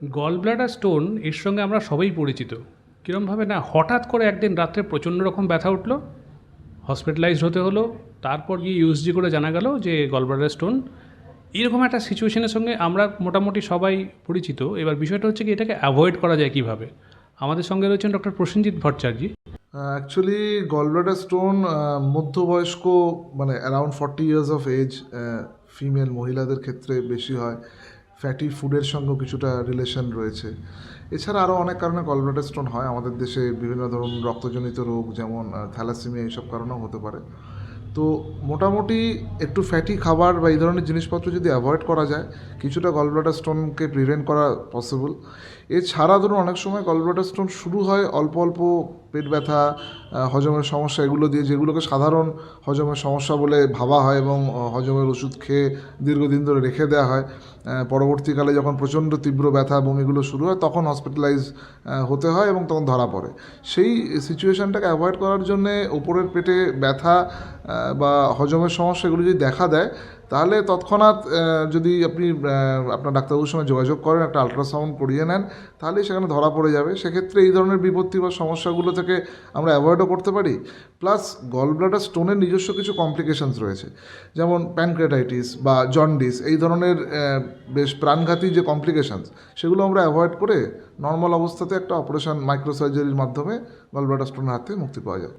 Gall bladder stone এর সঙ্গে আমরা সবাই পরিচিত। কীরমভাবে না, হঠাৎ করে একদিন রাত্রে প্রচণ্ড রকম ব্যথা উঠল হসপিটালাইজড হতে হলো, তারপর গিয়ে ইউএসজি করে জানা গেল যে গল ব্লাডার স্টোন এরকম একটা সিচুয়েশনের সঙ্গে আমরা মোটামুটি সবাই পরিচিত। এবার বিষয়টা হচ্ছে কি, এটাকে অ্যাভয়েড করা যায় কীভাবে? আমাদের সঙ্গে রয়েছেন doctor Prasenjit Bhattacharya. Actually gallbladder stone মধ্যবয়স্ক মানে around forty years of age female মহিলাদের ক্ষেত্রে বেশি হয়। ফ্যাটি ফুডের সঙ্গেও কিছুটা রিলেশন রয়েছে। এছাড়া আরও অনেক কারণে গলব্লাডার স্টোন হয়। আমাদের দেশে বিভিন্ন ধরুন রক্তজনিত রোগ, যেমন থ্যালাসিমিয়া এইসব কারণেও হতে পারে। তো মোটামুটি একটু ফ্যাটি খাবার বা এই ধরনের জিনিসপত্র যদি অ্যাভয়েড করা যায়, কিছুটা গলব্লাডার স্টোনকে প্রিভেন্ট করা পসিবল এছাড়া ধরুন, অনেক সময় গলব্লাডার স্টোন শুরু হয় অল্প অল্প পেট ব্যথা হজমের সমস্যা, এগুলো দিয়ে যেগুলোকে সাধারণ হজমের সমস্যা বলে ভাবা হয় এবং হজমের ওষুধ খেয়ে দীর্ঘদিন ধরে রেখে দেওয়া হয় পরবর্তীকালে যখন প্রচণ্ড তীব্র ব্যথা বমিগুলো শুরু হয়, তখন হসপিটালাইজ হতে হয় এবং তখন ধরা পড়ে। সেই সিচুয়েশনটাকে অ্যাভয়েড করার জন্যে ওপরের পেটে ব্যথা বা হজমের সমস্যা এগুলো যদি দেখা দেয় তাহলে তৎক্ষণাৎ যদি আপনি আপনার ডাক্তারবাবুর সঙ্গে যোগাযোগ করেন, একটা আলট্রাসাউন্ড করিয়ে নেন, তাহলেই সেখানে ধরা পড়ে যাবে। সেক্ষেত্রে এই ধরনের বিপত্তি বা সমস্যাগুলো থেকে আমরা অ্যাভয়েডও করতে পারি। প্লাস গল ব্লাডার স্টোনের নিজস্ব কিছু কমপ্লিকেশানস রয়েছে। যেমন প্যানক্রেটাইটিস বা জন্ডিস এই ধরনের বেশ প্রাণঘাতী যে কমপ্লিকেশানস সেগুলো আমরা অ্যাভয়েড করে নর্মাল অবস্থাতে একটা অপারেশন মাইক্রোসার্জারির মাধ্যমে গল ব্লাডার স্টোনের হাত থেকে মুক্তি পাওয়া যাবে।